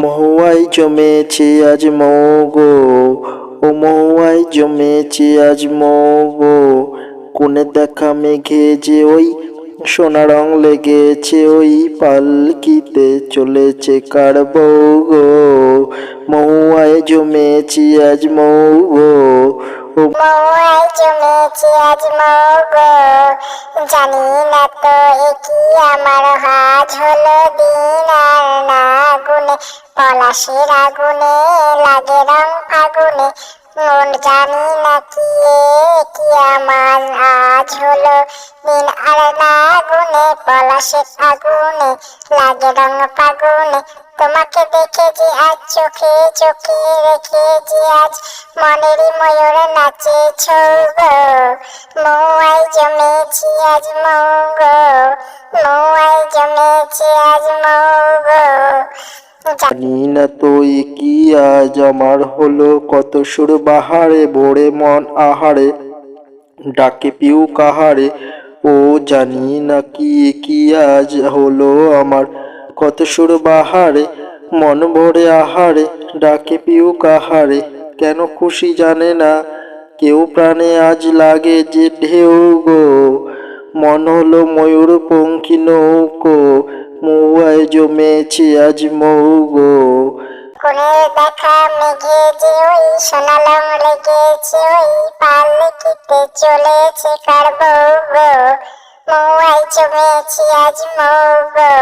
মহুয়ায় জমেছে আজ মৌগো, ও মহুয়ায় জমেছে আজ মৌগো। কোনে দেখা মেঘে যে ওই সোনা রং লেগেছে, ওই পালকিতে চলেছে কার বউ গো মহুয়ায় জমেছি আজ মগো জমেছি আজ মগো। জানি না তো এ কি আমার হাজ হলো দিন আর না পলাশের আগুনে, লাগে রং ফাগুনে মন জানি না কি কি আমার আজ হলো দিন আর না গুনে। পলাশের আগুনে, লাগে রং ফাগুনে তোমাকে দেখে যে আজ, চোখে চোখে রেখে যে আজ। মনেরই ময়ূর নাচে ছৌগ। মৌয়াই জমেছি আজ মৌগ। মৌয়াই জমেছি আজ জানি না তো এ কি আজ আমার হলো, কত সুর বাহারে, ভোরে মন আহারে, ডাকে পিউ কাহারে, ও জানি না কি কি আজ হলো আমার, কত সুর বাহারে, মন ভরে আহারে, ডাকে পিউ কাহারে, কেন খুশি জানে না, কেউ প্রাণে আজ লাগে যে ঢেউ গো, মন হলো ময়ূর পঙ্খী নৌকো মৌয়ায় জমেছে আজ মৌগো। কোনে দেখা মেঘে যে ওই সোনালং লেগেছে, ওই পালকিতে চলেছে কার বউ গো মৌয়াই জমেছি আজ মৌ গো